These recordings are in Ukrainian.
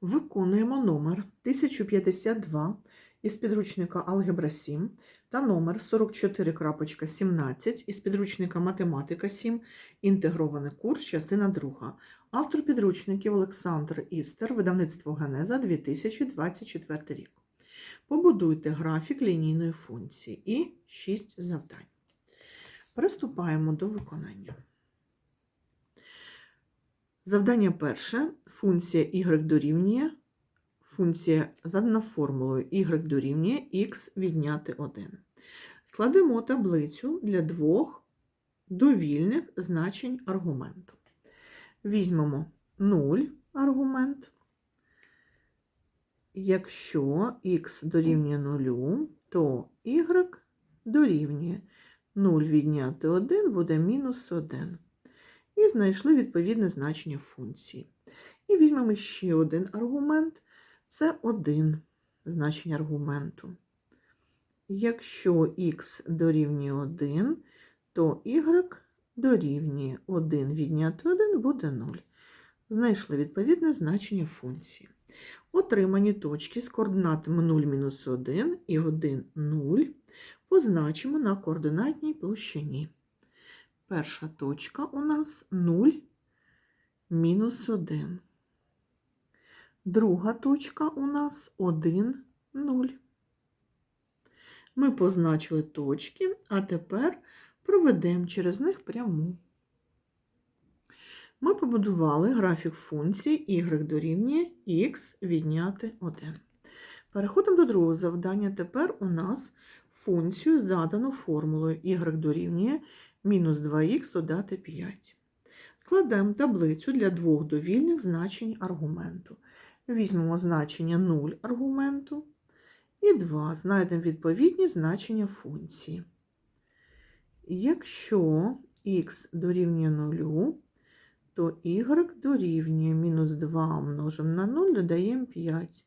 Виконуємо номер 1052 із підручника Алгебра 7 та номер 44.17 із підручника Математика 7, інтегрований курс, частина 2. Автор підручників Олександр Істер, видавництво Генеза 2024 рік. Побудуйте графік лінійної функції і 6 завдань. Приступаємо до виконання. Завдання перше. Функція y дорівнює. Функція задана формулою y дорівнює x відняти 1. Складемо таблицю для двох довільних значень аргументу. Візьмемо 0 аргумент. Якщо x дорівнює 0, то y дорівнює 0 відняти 1 буде мінус 1 і знайшли відповідне значення функції. І візьмемо ще один аргумент це один значення аргументу. Якщо х дорівнює 1, то y дорівнює 1 відняти 1 буде 0. Знайшли відповідне значення функції. Отримані точки з координатами 0 мінус 1 і 1 0 позначимо на координатній площині. Перша точка у нас 0 мінус 1. Друга точка у нас 1, 0. Ми позначили точки, а тепер проведемо через них пряму. Ми побудували графік функції y дорівнює x відняти 1. Переходимо до другого завдання. Тепер у нас функцію задано формулою y дорівнює мінус 2х додати 5. Складемо таблицю для двох довільних значень аргументу. Візьмемо значення 0 аргументу і 2. Знайдемо відповідні значення функції. Якщо х дорівнює 0, то y дорівнює мінус 2 множимо на 0, додаємо 5.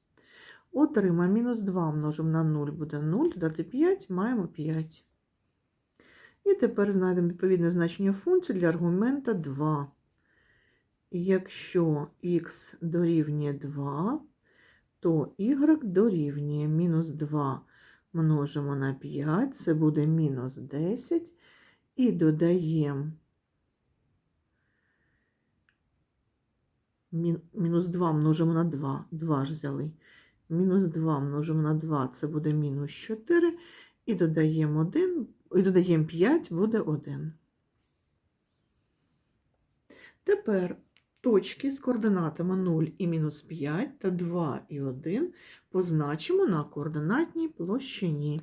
Отримаємо мінус 2 множимо на 0 буде 0, додати 5, маємо 5. І тепер знайдемо відповідне значення функції для аргумента 2. Якщо х дорівнює 2, то y дорівнює мінус 2 множимо на 5, це буде мінус 10, і додаємо мінус 2 множимо на 2, 2 ж взяли. Мінус 2 множимо на 2, це буде мінус 4, і додаємо 1, і додаємо 5, буде 1. Тепер точки з координатами 0 і мінус 5 та 2 і 1 позначимо на координатній площині.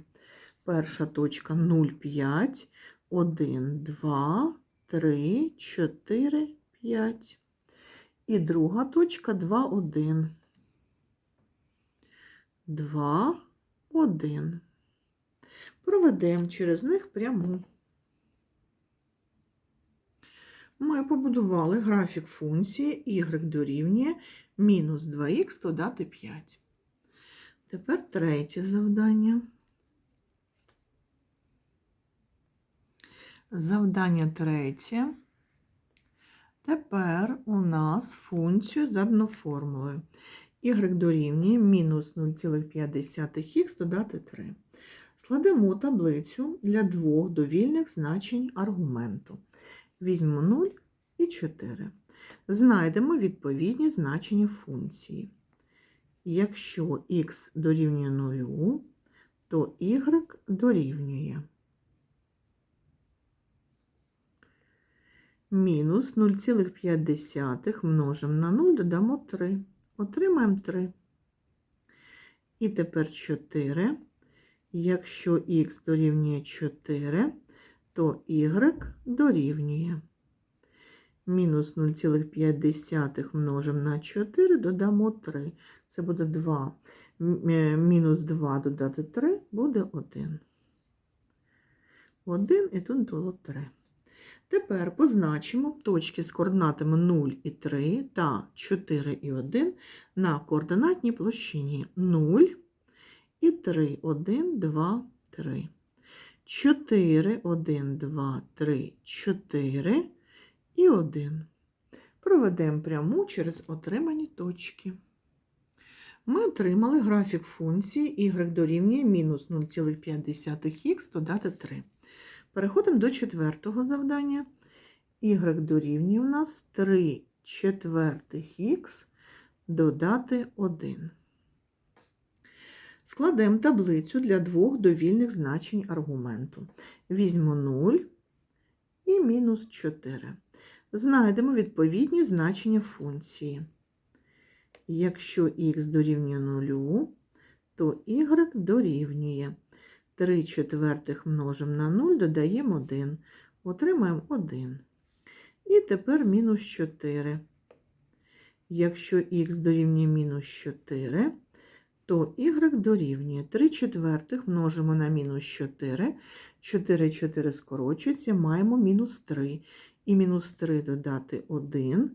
Перша точка 0, 5, 1, 2, 3, 4, 5. І друга точка 2, 1. 2, 1. Проведемо через них пряму. Ми побудували графік функції y дорівнює мінус 2х додати 5. Тепер третє завдання. Завдання третє. Тепер у нас функцію задано формулою. y дорівнює мінус 0,5х додати 3. Складемо таблицю для двох довільних значень аргументу. Візьмемо 0 і 4. Знайдемо відповідні значення функції. Якщо х дорівнює 0, то y дорівнює мінус 0,5 множимо на 0, додамо 3. Отримаємо 3. І тепер 4. Якщо х дорівнює 4, то y дорівнює. Мінус 0,5 множимо на 4, додамо 3. Це буде 2. Мінус 2 додати 3 буде 1. 1 і тут було 3. Тепер позначимо точки з координатами 0 і 3 та 4 і 1 на координатній площині 0 і 3, 1, 2, 3. 4, 1, 2, 3, 4 і 1. Проведемо пряму через отримані точки. Ми отримали графік функції y дорівнює мінус 0,5х додати 3. Переходимо до четвертого завдання. y дорівнює у нас 3 четвертих х додати 1. Складемо таблицю для двох довільних значень аргументу. Візьмемо 0 і мінус 4. Знайдемо відповідні значення функції. Якщо х дорівнює 0, то y дорівнює 3 четвертих множимо на 0, додаємо 1. Отримаємо 1. І тепер мінус 4. Якщо х дорівнює мінус 4, то y дорівнює 3 четвертих множимо на мінус 4. 4 4 скорочується, маємо мінус 3. І мінус 3 додати 1.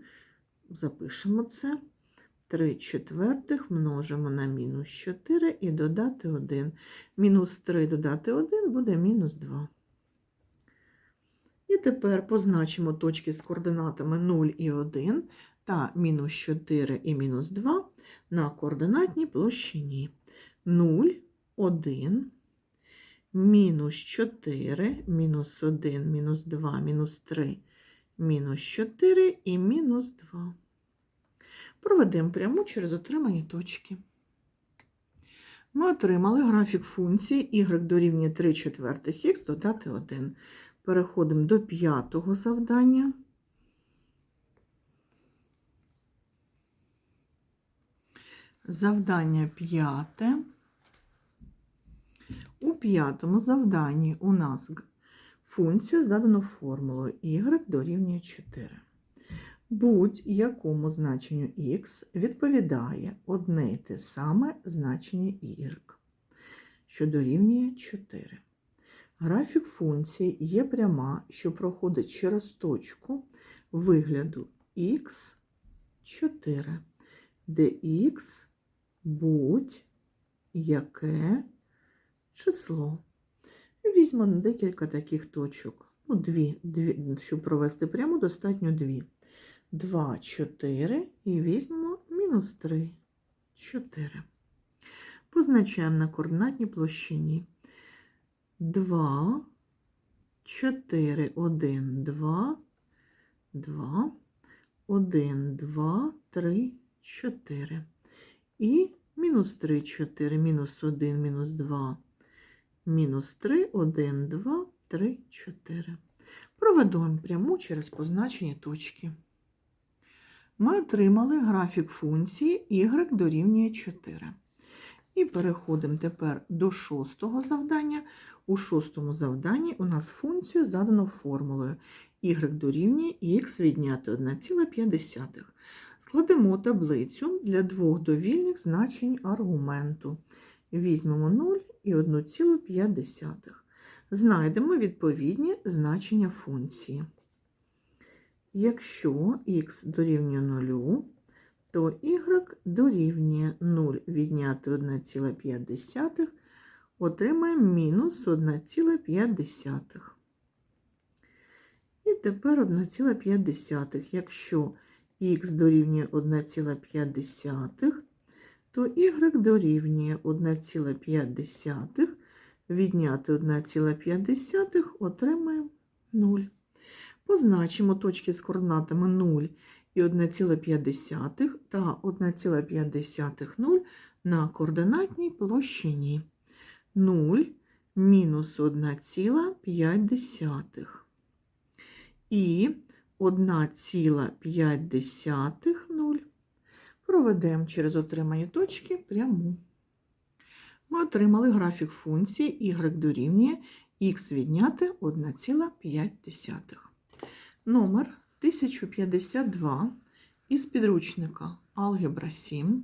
Запишемо це. 3 четвертих множимо на мінус 4 і додати 1. Мінус 3 додати 1 буде мінус 2. І тепер позначимо точки з координатами 0 і 1 та мінус 4 і мінус 2 на координатній площині. 0, 1, мінус 4, мінус 1, мінус 2, мінус 3, мінус 4 і мінус 2. Проведемо пряму через отримані точки. Ми отримали графік функції y дорівнює 3 четвертих х додати 1. Переходимо до п'ятого завдання. Завдання п'яте. У п'ятому завданні у нас функцію задано формулою y дорівнює 4. Будь-якому значенню х відповідає одне й те саме значення y, що дорівнює 4. Графік функції є пряма, що проходить через точку вигляду х4, де х будь-яке число. Візьмемо декілька таких точок. Ну, дві, дві, щоб провести пряму, достатньо дві. 2, 4 і візьмемо мінус 3, 4. Позначаємо на координатній площині 2, 4, 1, 2, 2, 1, 2, 3, 4. І мінус 3, 4, мінус 1, мінус 2, мінус 3, 1, 2, 3, 4. Проведемо пряму через позначені точки. Ми отримали графік функції y дорівнює 4. І переходимо тепер до шостого завдання. У шостому завданні у нас функцію задано формулою y дорівнює х відняти 1,5. Складемо таблицю для двох довільних значень аргументу. Візьмемо 0 і 1,5. Знайдемо відповідні значення функції. Якщо х дорівнює 0, то y дорівнює 0 відняти 1,5, отримаємо мінус 1,5. І тепер 1,5. Якщо х дорівнює 1,5, то y дорівнює 1,5, відняти 1,5, отримаємо 0. Позначимо точки з координатами 0 і 1,5 та 1,5 0 на координатній площині. 0 мінус 1,5 і 1,5 0. Проведемо через отримані точки пряму. Ми отримали графік функції y дорівнює х відняти 1,5. Номер 1052 із підручника Алгебра 7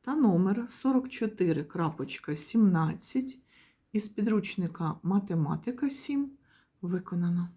та номер 44.17 із підручника Математика 7 виконано.